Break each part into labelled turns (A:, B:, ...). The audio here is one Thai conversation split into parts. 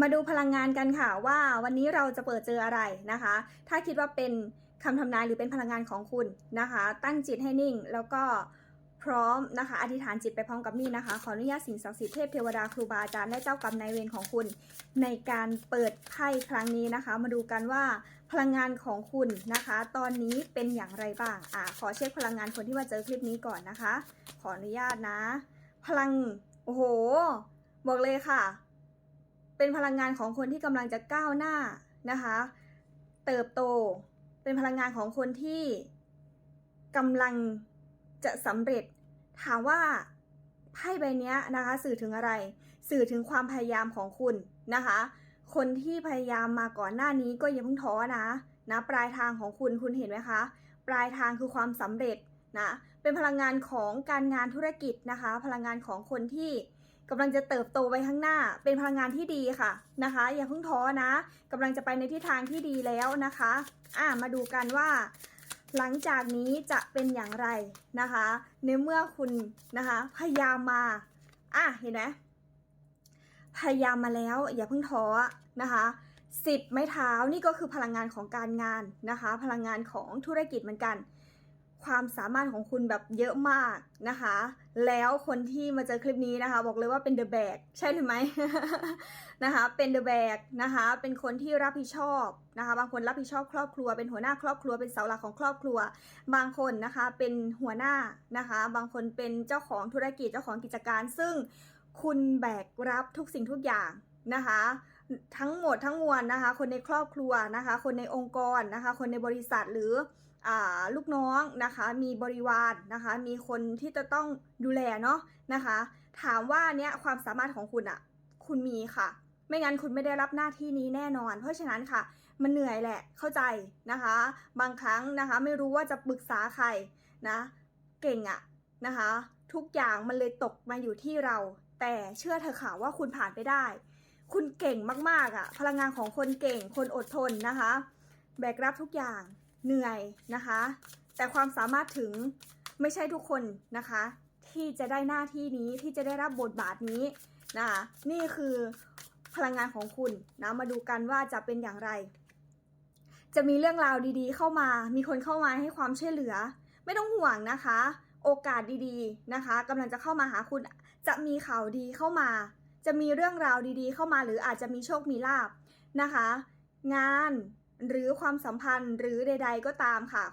A: มาดูพลังงานกันค่ะว่าวันนี้เราจะเปิดเจออะไรนะคะ ถ้าคิดว่าเป็นคำทำนายหรือเป็นพลังงานของคุณนะคะ ตั้งจิตให้นิ่งแล้วก็พร้อมนะคะอธิษฐานจิตไปพร้อมกับนี่นะคะ ขออนุญาตสิ่งศักดิ์สิทธิ์เทพเทวดาครูบาอาจารย์และเจ้ากรรมนายเวรของคุณ ในการเปิดไพ่ครั้งนี้นะคะ มาดูกันว่าพลังงานของคุณนะคะ ตอนนี้เป็นอย่างไรบ้างอ่าขอเช็คพลังงานคนที่มาเจอคลิปนี้ก่อนนะคะ ขออนุญาตนะ พลังโอ้โหบอกเลยค่ะ เป็นพลังงานของคนที่กำลังจะก้าวหน้านะคะ เติบโต เป็นพลังงานของคนที่กำลังจะสำเร็จ ถามว่าไพ่ใบนี้นะคะ สื่อถึงอะไร สื่อถึงความพยายามของคุณนะคะ คนที่พยายามมาก่อนหน้านี้ก็อย่าเพิ่งท้อนะนะปลายทางของคุณคุณเห็นไหมคะ ปลายทางคือความสำเร็จนะเป็นพลังงานของการงานธุรกิจนะคะ พลังงานของคนที่ กำลังจะเติบโตไปข้างหน้า เป็นพลังงานที่ดีค่ะนะคะ อย่าเพิ่งท้อนะกำลังจะไปในทิศทางที่ดีแล้วนะคะ อ่ามาดูกันว่า หลังจากนี้จะเป็นอย่างไรนะคะ ในเมื่อคุณนะคะ พยายามมาอะเห็นไหมพยายามมาแล้ว อย่าเพิ่งท้อนะคะสิบไม้เท้านี่ก็คือพลังงานของการงานนะคะ พลังงานของธุรกิจเหมือนกัน ความสามารถของคุณแบบเยอะมากนะคะ แล้วคนที่มาเจอคลิปนี้นะคะ บอกเลยว่าเป็นเดอะแบกใช่หรือไม่นะคะ เป็นเดอะแบกนะคะ เป็นคนที่รับผิดชอบนะคะ บางคนรับผิดชอบครอบครัว เป็นหัวหน้าครอบครัว เป็นเสาหลักของครอบครัว บางคนนะคะ เป็นหัวหน้านะคะ บางคนเป็นเจ้าของธุรกิจเจ้าของกิจการ ซึ่งคุณแบกรับทุกสิ่งทุกอย่างนะคะ ทั้งหมดทั้งมวลนะคะ คนในครอบครัวนะคะ คนในองค์กรนะคะ คนในบริษัทหรืออลูกน้องนะคะ มีบริวารนะคะ มีคนที่จะต้องดูแลเนาะนะคะ ถามว่าเนี้ยความสามารถของคุณอะคุณมีค่ะ ไม่งั้นคุณไม่ได้รับหน้าที่นี้แน่นอน เพราะฉะนั้นค่ะ มันเหนื่อยแหละ เข้าใจนะคะ บางครั้งนะคะ ไม่รู้ว่าจะปรึกษาใครนะ เก่งอะนะคะ ทุกอย่างมันเลยตกมาอยู่ที่เรา แต่เชื่อเธอค่ะว่าคุณผ่านไปได้ คุณเก่งมากๆอะพลังงานของคนเก่ง คนอดทนนะคะ แบกรับทุกอย่าง เหนื่อยนะคะ แต่ความสามารถถึงไม่ใช่ทุกคนนะคะ ที่จะได้หน้าที่นี้ที่จะได้รับบทบาทนี้นะคะนี่คือพลังงานของคุณนะมาดูกันว่าจะเป็นอย่างไร จะมีเรื่องราวดีๆ เข้ามา มีคนเข้ามาให้ความช่วยเหลือ ไม่ต้องห่วงนะคะ โอกาสดีๆนะคะกำลังจะเข้ามาหาคุณจะมีข่าวดีเข้ามา จะมีเรื่องราวดีๆ เข้ามาหรืออาจจะมีโชคมีลาบนะคะ งานหรือความสัมพันธ์หรือใด ๆ ก็ตามค่ะ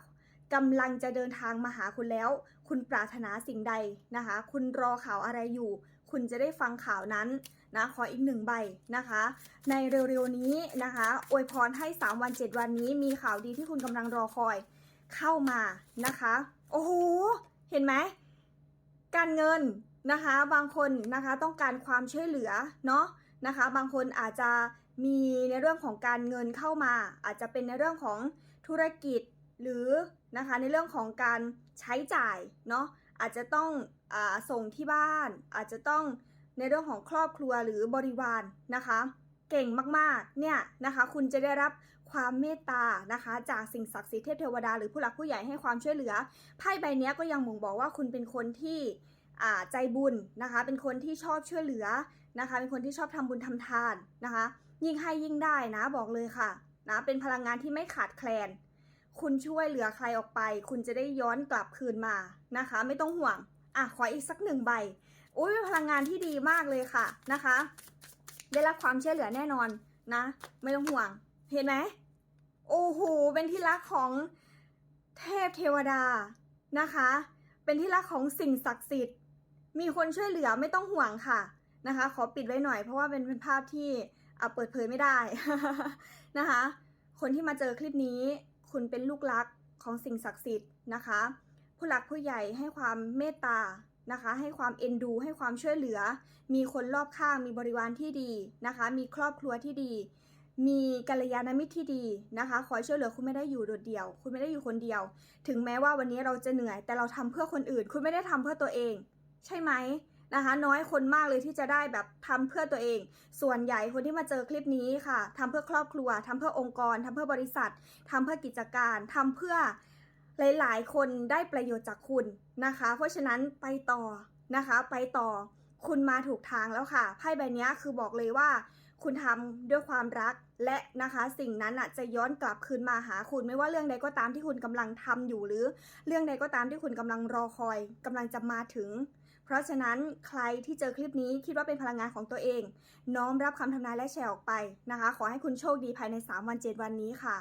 A: กำลังจะเดินทางมาหาคุณแล้ว คุณปรารถนาสิ่งใดนะคะ คุณรอข่าวอะไรอยู่ คุณจะได้ฟังข่าวนั้นนะขออีกหนึ่งใบนะคะ ในเร็วๆนี้นะคะอวยพรให้ 3 วัน 7 วันนี้มีข่าวดีที่คุณกำลังรอคอยเข้ามานะคะ โอ้โห เห็นไหม การเงิน นะคะบางคนนะคะต้องการความช่วยเหลือเนาะนะคะบางคนอาจจะมีในเรื่องของการเงินเข้ามา อาจจะเป็นในเรื่องของธุรกิจหรือนะคะในเรื่องของการใช้จ่ายเนาะอาจจะต้องอส่งที่บ้าน อาจจะต้องในเรื่องของครอบครัวหรือบริวารนะคะ เก่งมากๆเนี่ยนะคะคุณจะได้รับความเมตตานะคะจากสิ่งศักดิ์สิทธิ์เทพเทวดาหรือผู้หลักผู้ใหญ่ให้ความช่วยเหลือไพ่ใบนี้ก็ยังบ่งบอกว่าคุณเป็นคนที่ ใจบุญนะคะ เป็นคนที่ชอบช่วยเหลือนะคะ เป็นคนที่ชอบทำบุญทำทานนะคะ ยิ่งให้ยิ่งได้นะบอกเลยค่ะนะเป็นพลังงานที่ไม่ขาดแคลน คุณช่วยเหลือใครออกไป คุณจะได้ย้อนกลับคืนมานะคะ ไม่ต้องห่วงอะขออีกสักหนึ่งใบอุ้ยเป็นพลังงานที่ดีมากเลยค่ะนะคะ ได้รับความช่วยเหลือแน่นอนนะ ไม่ต้องห่วง เห็นไหมโอ้โหเป็นที่รักของเทพเทวดานะคะ เป็นที่รักของสิ่งศักดิ์สิทธิ์ มีคนช่วยเหลือไม่ต้องห่วงค่ะนะคะ ขอปิดไว้หน่อยเพราะว่าเป็นเป็นภาพที่อะเปิดเผยไม่ได้นะคะ คนที่มาเจอคลิปนี้ คุณเป็นลูกรักของสิ่งศักดิ์สิทธิ์นะคะ ผู้หลักผู้ใหญ่ให้ความเมตตานะคะ ให้ความเอ็นดู ให้ความช่วยเหลือ มีคนรอบข้างมีบริวารที่ดีนะคะ มีครอบครัวที่ดี มีกัลยาณมิตรที่ดีนะคะคอยช่วยเหลือคุณไม่ได้อยู่โดดเดี่ยว คุณไม่ได้อยู่คนเดียว ถึงแม้ว่าวันนี้เราจะเหนื่อย แต่เราทำเพื่อคนอื่น คุณไม่ได้ทำเพื่อตัวเอง ใช่ไหมนะคะ น้อยคนมากเลยที่จะได้แบบทำเพื่อตัวเอง ส่วนใหญ่คนที่มาเจอคลิปนี้ค่ะทำเพื่อครอบครัวทำเพื่อองค์กรทำเพื่อบริษัททำเพื่อกิจการทำเพื่อหลาย ๆ คนได้ประโยชน์จากคุณนะคะ เพราะฉะนั้นไปต่อนะคะ ไปต่อคุณมาถูกทางแล้วค่ะไพ่ใบนี้คือบอกเลยว่า คุณทำด้วยความรักและนะคะสิ่งนั้นอะจะย้อนกลับคืนมาหาคุณไม่ว่าเรื่องใดก็ตามที่คุณกำลังทำอยู่หรือ เรื่องใดก็ตามที่คุณกำลังรอคอยกำลังจะมาถึง เพราะฉะนั้นใครที่เจอคลิปนี้คิดว่าเป็นพลังงานของตัวเอง น้อมรับคำทำนายและแชร์ออกไปนะคะ ขอให้คุณโชคดีภายใน 3 วัน 7 วันนี้ค่ะ